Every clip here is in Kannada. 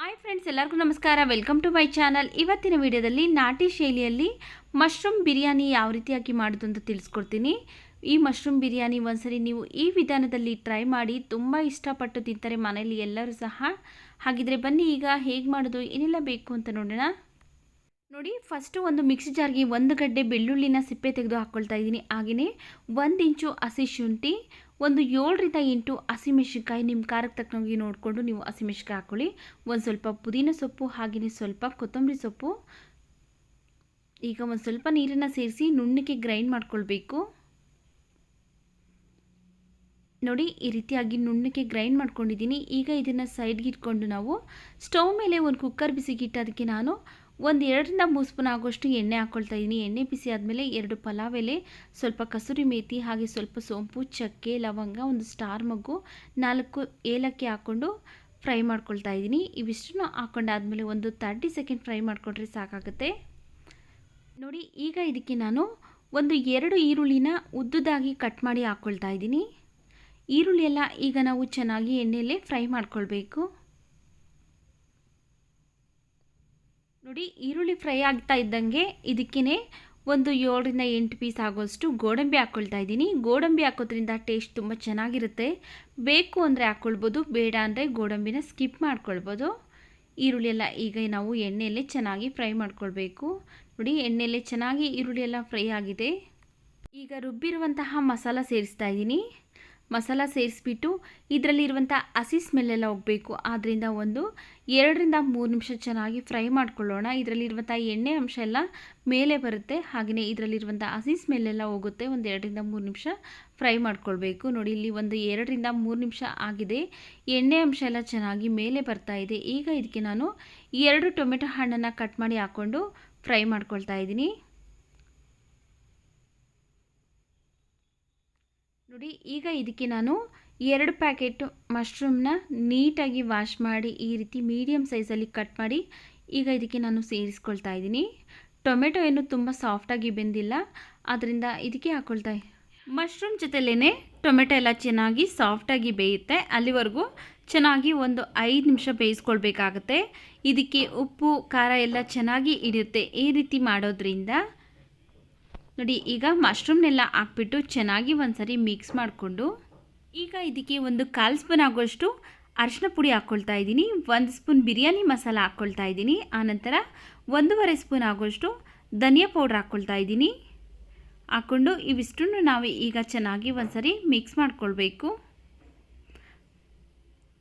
ಹಾಯ್ ಫ್ರೆಂಡ್ಸ್ ಎಲ್ಲರಿಗೂ ನಮಸ್ಕಾರ. ವೆಲ್ಕಮ್ ಟು ಮೈ ಚಾನಲ್ ಇವತ್ತಿನ ವಿಡಿಯೋದಲ್ಲಿ ನಾಟಿ ಶೈಲಿಯಲ್ಲಿ ಮಶ್ರೂಮ್ ಬಿರಿಯಾನಿ ಯಾವ ರೀತಿಯಾಗಿ ಮಾಡೋದು ಅಂತ ತಿಳಿಸ್ಕೊಡ್ತೀನಿ. ಈ ಮಶ್ರೂಮ್ ಬಿರಿಯಾನಿ ಒಂದ್ಸರಿ ನೀವು ಈ ವಿಧಾನದಲ್ಲಿ ಟ್ರೈ ಮಾಡಿ ತುಂಬ ಇಷ್ಟಪಟ್ಟು ತಿಂತಾರೆ ಮನೆಯಲ್ಲಿ ಎಲ್ಲರೂ ಸಹ. ಹಾಗಿದ್ರೆ ಬನ್ನಿ, ಈಗ ಹೇಗೆ ಮಾಡೋದು, ಏನೆಲ್ಲ ಬೇಕು ಅಂತ ನೋಡೋಣ. ನೋಡಿ ಫಸ್ಟು ಒಂದು ಮಿಕ್ಸಿ ಜಾರ್ಗೆ ಒಂದು ಗಡ್ಡೆ ಬೆಳ್ಳುಳ್ಳಿನ ಸಿಪ್ಪೆ ತೆಗೆದು ಹಾಕ್ಕೊಳ್ತಾ ಇದ್ದೀನಿ. ಹಾಗೆಯೇ ಒಂದು ಇಂಚು ಹಸಿ ಶುಂಠಿ ಒಂದು ಏಳರಿಂದ ಎಂಟು ಹಸಿಮೆಣಸಿನ್ಕಾಯಿ ನಿಮ್ಮ ಖಾರಕ್ಕೆ ತಕ್ಕನಾಗಿ ನೋಡಿಕೊಂಡು ನೀವು ಹಸಿಮೆಣಸಿನ್ಕಾಯಿ ಹಾಕ್ಕೊಳ್ಳಿ ಒಂದು ಸ್ವಲ್ಪ ಪುದೀನ ಸೊಪ್ಪು ಹಾಗೆಯೇ ಸ್ವಲ್ಪ ಕೊತ್ತಂಬರಿ ಸೊಪ್ಪು. ಈಗ ಒಂದು ಸ್ವಲ್ಪ ನೀರನ್ನು ಸೇರಿಸಿ ನುಣ್ಣಗೆ ಗ್ರೈಂಡ್ ಮಾಡ್ಕೊಳ್ಬೇಕು. ನೋಡಿ, ಈ ರೀತಿಯಾಗಿ ನುಣ್ಣಕ್ಕೆ ಗ್ರೈಂಡ್ ಮಾಡ್ಕೊಂಡಿದ್ದೀನಿ. ಈಗ ಇದನ್ನು ಸೈಡ್ಗೆ ಇಟ್ಕೊಂಡು ನಾವು ಸ್ಟವ್ ಮೇಲೆ ಒಂದು ಕುಕ್ಕರ್ ಬಿಸಿಗಿಟ್ಟು ಅದಕ್ಕೆ ನಾನು ಒಂದು ಎರಡರಿಂದ ಮೂರು ಸ್ಪೂನ್ ಆಗೋಷ್ಟು ಎಣ್ಣೆ ಹಾಕ್ಕೊಳ್ತಾ ಇದ್ದೀನಿ ಎಣ್ಣೆ ಬಿಸಿ ಆದಮೇಲೆ ಎರಡು ಪಲಾವ್ ಎಲೆ, ಸ್ವಲ್ಪ ಕಸೂರಿ ಮೇಥಿ ಹಾಗೆ ಸ್ವಲ್ಪ ಸೋಂಪು, ಚಕ್ಕೆ, ಲವಂಗ, ಒಂದು ಸ್ಟಾರ್ ಮಗ್ಗು, ನಾಲ್ಕು ಏಲಕ್ಕಿ ಹಾಕ್ಕೊಂಡು ಫ್ರೈ ಮಾಡ್ಕೊಳ್ತಾ ಇದ್ದೀನಿ ಇವಿಷ್ಟನ್ನು ಹಾಕ್ಕೊಂಡಾದಮೇಲೆ ಒಂದು ತರ್ಟಿ ಸೆಕೆಂಡ್ ಫ್ರೈ ಮಾಡಿಕೊಂಡ್ರೆ ಸಾಕಾಗುತ್ತೆ. ನೋಡಿ, ಈಗ ಇದಕ್ಕೆ ನಾನು ಒಂದು ಎರಡು ಈರುಳ್ಳಿನ ಉದ್ದುದಾಗಿ ಕಟ್ ಮಾಡಿ ಹಾಕ್ಕೊಳ್ತಾ ಇದ್ದೀನಿ ಈರುಳ್ಳಿ ಎಲ್ಲ ಈಗ ನಾವು ಚೆನ್ನಾಗಿ ಎಣ್ಣೆಯಲ್ಲೇ ಫ್ರೈ ಮಾಡ್ಕೊಳ್ಬೇಕು. ನೋಡಿ, ಈರುಳ್ಳಿ ಫ್ರೈ ಆಗ್ತಾ ಇದ್ದಂಗೆ ಇದಕ್ಕೇ ಒಂದು ಏಳರಿಂದ ಎಂಟು ಪೀಸ್ ಆಗೋಷ್ಟು ಗೋಡಂಬಿ ಹಾಕ್ಕೊಳ್ತಾ ಇದ್ದೀನಿ. ಗೋಡಂಬಿ ಹಾಕೋದ್ರಿಂದ ಟೇಸ್ಟ್ ತುಂಬ ಚೆನ್ನಾಗಿರುತ್ತೆ. ಬೇಕು ಅಂದರೆ ಹಾಕ್ಕೊಳ್ಬೋದು ಬೇಡ ಅಂದರೆ ಗೋಡಂಬಿನ ಸ್ಕಿಪ್ ಮಾಡ್ಕೊಳ್ಬೋದು. ಈರುಳ್ಳಿ ಎಲ್ಲ ಈಗ ನಾವು ಎಣ್ಣೆಯಲ್ಲೇ ಚೆನ್ನಾಗಿ ಫ್ರೈ ಮಾಡ್ಕೊಳ್ಬೇಕು. ನೋಡಿ, ಎಣ್ಣೆಯಲ್ಲೇ ಚೆನ್ನಾಗಿ ಈರುಳ್ಳಿ ಎಲ್ಲ ಫ್ರೈ ಆಗಿದೆ. ಈಗ ರುಬ್ಬಿರುವಂತಹ ಮಸಾಲ ಸೇರಿಸ್ತಾ ಇದ್ದೀನಿ. ಮಸಾಲ ಸೇರಿಸ್ಬಿಟ್ಟು ಇದರಲ್ಲಿರುವಂಥ ಹಸಿ ಸ್ಮೆಲ್ಲೆಲ್ಲ ಹೋಗಬೇಕು. ಆದ್ದರಿಂದ ಒಂದು ಎರಡರಿಂದ ಮೂರು ನಿಮಿಷ ಚೆನ್ನಾಗಿ ಫ್ರೈ ಮಾಡ್ಕೊಳ್ಳೋಣ. ಇದರಲ್ಲಿರುವಂಥ ಎಣ್ಣೆ ಅಂಶ ಎಲ್ಲ ಮೇಲೆ ಬರುತ್ತೆ. ಹಾಗೆಯೇ ಇದರಲ್ಲಿರುವಂಥ ಹಸಿ ಸ್ಮೆಲ್ಲೆಲ್ಲ ಹೋಗುತ್ತೆ. ಒಂದು ಎರಡರಿಂದ ಮೂರು ನಿಮಿಷ ಫ್ರೈ ಮಾಡ್ಕೊಳ್ಬೇಕು. ನೋಡಿ, ಇಲ್ಲಿ ಒಂದು ಎರಡರಿಂದ ಮೂರು ನಿಮಿಷ ಆಗಿದೆ. ಎಣ್ಣೆ ಅಂಶ ಎಲ್ಲ ಚೆನ್ನಾಗಿ ಮೇಲೆ ಬರ್ತಾ ಇದೆ. ಈಗ ಇದಕ್ಕೆ ನಾನು ಎರಡು ಟೊಮೆಟೊ ಹಣ್ಣನ್ನು ಕಟ್ ಮಾಡಿ ಹಾಕ್ಕೊಂಡು ಫ್ರೈ ಮಾಡ್ಕೊಳ್ತಾ ಇದ್ದೀನಿ. ನೋಡಿ, ಈಗ ಇದಕ್ಕೆ ನಾನು ಎರಡು ಪ್ಯಾಕೆಟ್ ಮಶ್ರೂಮ್ನ ನೀಟಾಗಿ ವಾಶ್ ಮಾಡಿ, ಈ ರೀತಿ ಮೀಡಿಯಮ್ ಸೈಜಲ್ಲಿ ಕಟ್ ಮಾಡಿ, ಈಗ ಇದಕ್ಕೆ ನಾನು ಸೇರಿಸ್ಕೊಳ್ತಾ ಇದ್ದೀನಿ. ಟೊಮೆಟೊ ಏನು ತುಂಬ ಸಾಫ್ಟಾಗಿ ಬೆಂದಿಲ್ಲ ಆದ್ದರಿಂದ ಇದಕ್ಕೆ ಹಾಕ್ಕೊಳ್ತಾ ಮಶ್ರೂಮ್ ಜೊತೆಲೇ ಟೊಮೆಟೊ ಎಲ್ಲ ಚೆನ್ನಾಗಿ ಸಾಫ್ಟಾಗಿ ಬೇಯುತ್ತೆ. ಅಲ್ಲಿವರೆಗೂ ಚೆನ್ನಾಗಿ ಒಂದು ಐದು ನಿಮಿಷ ಬೇಯಿಸ್ಕೊಳ್ಬೇಕಾಗತ್ತೆ. ಇದಕ್ಕೆ ಉಪ್ಪು, ಖಾರ ಎಲ್ಲ ಚೆನ್ನಾಗಿ ಹಿಡಿಯುತ್ತೆ. ಈ ರೀತಿ ಮಾಡೋದ್ರಿಂದ ನೋಡಿ, ಈಗ ಮಶ್ರೂಮ್ನೆಲ್ಲ ಹಾಕ್ಬಿಟ್ಟು ಚೆನ್ನಾಗಿ ಒಂದ್ಸರಿ ಮಿಕ್ಸ್ ಮಾಡಿಕೊಂಡು, ಈಗ ಇದಕ್ಕೆ ಒಂದು ಕಾಲು ಸ್ಪೂನ್ ಆಗೋಷ್ಟು ಅರಿಶಿನ ಪುಡಿ ಹಾಕ್ಕೊಳ್ತಾ ಇದ್ದೀನಿ. ಒಂದು ಸ್ಪೂನ್ ಬಿರಿಯಾನಿ ಮಸಾಲ ಹಾಕ್ಕೊಳ್ತಾ ಇದ್ದೀನಿ. ಆನಂತರ ಒಂದೂವರೆ ಸ್ಪೂನ್ ಆಗೋಷ್ಟು ಧನಿಯಾ ಪೌಡ್ರ್ ಹಾಕ್ಕೊಳ್ತಾ ಇದ್ದೀನಿ. ಹಾಕ್ಕೊಂಡು ಇವಿಷ್ಟನ್ನು ನಾವು ಈಗ ಚೆನ್ನಾಗಿ ಒಂದ್ಸರಿ ಮಿಕ್ಸ್ ಮಾಡ್ಕೊಳ್ಬೇಕು.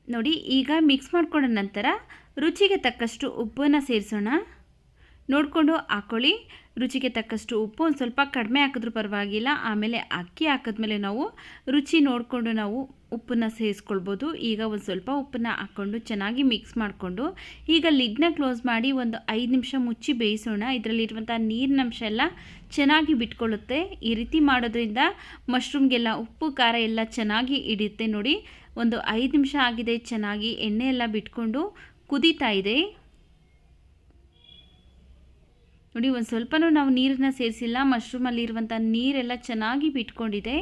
ನೋಡಿ, ಈಗ ಮಿಕ್ಸ್ ಮಾಡ್ಕೊಂಡ ನಂತರ ರುಚಿಗೆ ತಕ್ಕಷ್ಟು ಉಪ್ಪನ್ನು ಸೇರಿಸೋಣ. ನೋಡಿಕೊಂಡು ಹಾಕ್ಕೊಳ್ಳಿ ರುಚಿಗೆ ತಕ್ಕಷ್ಟು ಉಪ್ಪು ಒಂದು ಸ್ವಲ್ಪ ಕಡಿಮೆ ಹಾಕಿದ್ರೂ ಪರವಾಗಿಲ್ಲ. ಆಮೇಲೆ ಅಕ್ಕಿ ಹಾಕಿದ್ಮೇಲೆ ನಾವು ರುಚಿ ನೋಡಿಕೊಂಡು ನಾವು ಉಪ್ಪನ್ನು ಸೇರಿಸ್ಕೊಳ್ಬೋದು ಈಗ ಒಂದು ಸ್ವಲ್ಪ ಉಪ್ಪನ್ನು ಹಾಕ್ಕೊಂಡು ಚೆನ್ನಾಗಿ ಮಿಕ್ಸ್ ಮಾಡಿಕೊಂಡು ಈಗ ಲಿಡ್ನ ಕ್ಲೋಸ್ ಮಾಡಿ ಒಂದು ಐದು ನಿಮಿಷ ಮುಚ್ಚಿ ಬೇಯಿಸೋಣ. ಇದರಲ್ಲಿರುವಂಥ ನೀರಿನ ಅಂಶ ಎಲ್ಲ ಚೆನ್ನಾಗಿ ಬಿಟ್ಕೊಳ್ಳುತ್ತೆ. ಈ ರೀತಿ ಮಾಡೋದ್ರಿಂದ ಮಶ್ರೂಮ್ಗೆಲ್ಲ ಉಪ್ಪು, ಖಾರ ಎಲ್ಲ ಚೆನ್ನಾಗಿ ಹಿಡಿಯುತ್ತೆ ನೋಡಿ. ಒಂದು ಐದು ನಿಮಿಷ ಆಗಿದೆ ಚೆನ್ನಾಗಿ ಎಣ್ಣೆ ಎಲ್ಲ ಬಿಟ್ಕೊಂಡು ಕುದೀತಾ ಇದೆ. ನೋಡಿ, ಒಂದು ಸ್ವಲ್ಪನೂ ನಾವು ನೀರನ್ನ ಸೇರಿಸಿಲ್ಲ ಮಶ್ರೂಮಲ್ಲಿರುವಂಥ ನೀರೆಲ್ಲ ಚೆನ್ನಾಗಿ ಬಿಟ್ಕೊಂಡಿದೆ.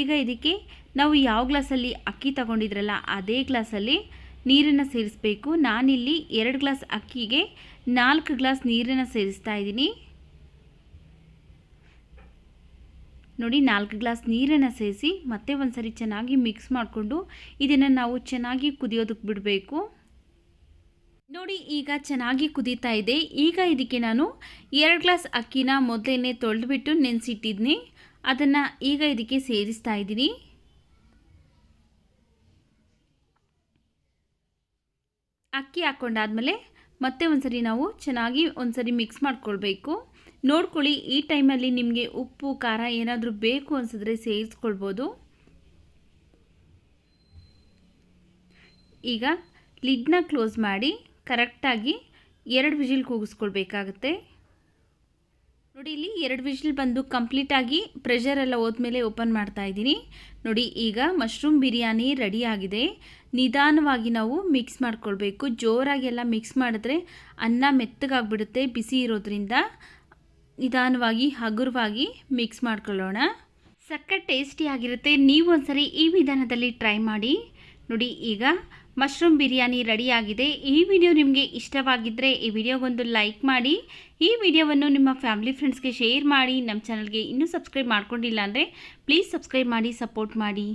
ಈಗ ಇದಕ್ಕೆ ನಾವು ಯಾವ ಗ್ಲಾಸಲ್ಲಿ ಅಕ್ಕಿ ತಗೊಂಡಿದ್ರಲ್ಲ, ಅದೇ ಗ್ಲಾಸಲ್ಲಿ ನೀರನ್ನು ಸೇರಿಸಬೇಕು. ನಾನಿಲ್ಲಿ ಎರಡು ಗ್ಲಾಸ್ ಅಕ್ಕಿಗೆ ನಾಲ್ಕು ಗ್ಲಾಸ್ ನೀರನ್ನು ಸೇರಿಸ್ತಾ ಇದ್ದೀನಿ. ನೋಡಿ, ನಾಲ್ಕು ಗ್ಲಾಸ್ ನೀರನ್ನು ಸೇರಿಸಿ ಮತ್ತೆ ಒಂದು ಚೆನ್ನಾಗಿ ಮಿಕ್ಸ್ ಮಾಡಿಕೊಂಡು ಇದನ್ನು ನಾವು ಚೆನ್ನಾಗಿ ಕುದಿಯೋದಕ್ಕೆ ಬಿಡಬೇಕು. ನೋಡಿ, ಈಗ ಚೆನ್ನಾಗಿ ಕುದೀತಾ ಇದೆ. ಈಗ ಇದಕ್ಕೆ ನಾನು ಎರಡು ಗ್ಲಾಸ್ ಅಕ್ಕಿನ ಮೊದಲೇ ತೊಳೆದುಬಿಟ್ಟು ನೆನೆಸಿಟ್ಟಿದ್ದೀನಿ ಅದನ್ನು ಈಗ ಇದಕ್ಕೆ ಸೇರಿಸ್ತಾ ಇದ್ದೀನಿ. ಅಕ್ಕಿ ಹಾಕ್ಕೊಂಡಾದಮೇಲೆ ಮತ್ತೆ ಒಂದ್ಸರಿ ನಾವು ಚೆನ್ನಾಗಿ ಒಂದ್ಸರಿ ಮಿಕ್ಸ್ ಮಾಡ್ಕೊಳ್ಬೇಕು. ನೋಡ್ಕೊಳ್ಳಿ, ಈ ಟೈಮಲ್ಲಿ ನಿಮಗೆ ಉಪ್ಪು, ಖಾರ ಏನಾದರೂ ಬೇಕು ಅನ್ಸಿದ್ರೆ ಸೇರಿಸ್ಕೊಳ್ಬೋದು. ಈಗ ಲಿಡ್ನ ಕ್ಲೋಸ್ ಮಾಡಿ ಕರೆಕ್ಟಾಗಿ ಎರಡು ವಿಜಿಲ್ ಕೂಗಿಸ್ಕೊಳ್ಬೇಕಾಗತ್ತೆ. ನೋಡಿ, ಇಲ್ಲಿ ಎರಡು ವಿಜಿಲ್ ಬಂದು ಕಂಪ್ಲೀಟಾಗಿ ಪ್ರೆಷರ್ ಎಲ್ಲ ಹೋದ್ಮೇಲೆ ಓಪನ್ ಮಾಡ್ತಾ ಇದ್ದೀನಿ. ನೋಡಿ, ಈಗ ಮಶ್ರೂಮ್ ಬಿರಿಯಾನಿ ರೆಡಿ ಆಗಿದೆ. ನಿಧಾನವಾಗಿ ನಾವು ಮಿಕ್ಸ್ ಮಾಡ್ಕೊಳ್ಬೇಕು. ಜೋರಾಗಿ ಎಲ್ಲ ಮಿಕ್ಸ್ ಮಾಡಿದ್ರೆ ಅನ್ನ ಮೆತ್ತಗಾಗ್ಬಿಡುತ್ತೆ ಬಿಸಿ ಇರೋದ್ರಿಂದ. ನಿಧಾನವಾಗಿ, ಹಗುರವಾಗಿ ಮಿಕ್ಸ್ ಮಾಡ್ಕೊಳ್ಳೋಣ. ಸಕ್ಕ ಟೇಸ್ಟಿಯಾಗಿರುತ್ತೆ ನೀವು ಒಂದ್ಸರಿ ಈ ವಿಧಾನದಲ್ಲಿ ಟ್ರೈ ಮಾಡಿ. ನೋಡಿ, ಈಗ ಮಶ್ರೂಮ್ ಬಿರಿಯಾನಿ ರೆಡಿಯಾಗಿದೆ. ಈ ವಿಡಿಯೋ ನಿಮಗೆ ಇಷ್ಟವಾಗಿದ್ದರೆ ಈ ವಿಡಿಯೋಗೊಂದು ಲೈಕ್ ಮಾಡಿ. ಈ ವಿಡಿಯೋವನ್ನು ನಿಮ್ಮ ಫ್ಯಾಮಿಲಿ ಫ್ರೆಂಡ್ಸ್ಗೆ ಶೇರ್ ಮಾಡಿ. ನಮ್ಮ ಚಾನಲ್ಗೆ ಇನ್ನೂ ಸಬ್ಸ್ಕ್ರೈಬ್ ಮಾಡ್ಕೊಂಡಿಲ್ಲ ಅಂದರೆ ಪ್ಲೀಸ್ ಸಬ್ಸ್ಕ್ರೈಬ್ ಮಾಡಿ, ಸಪೋರ್ಟ್ ಮಾಡಿ.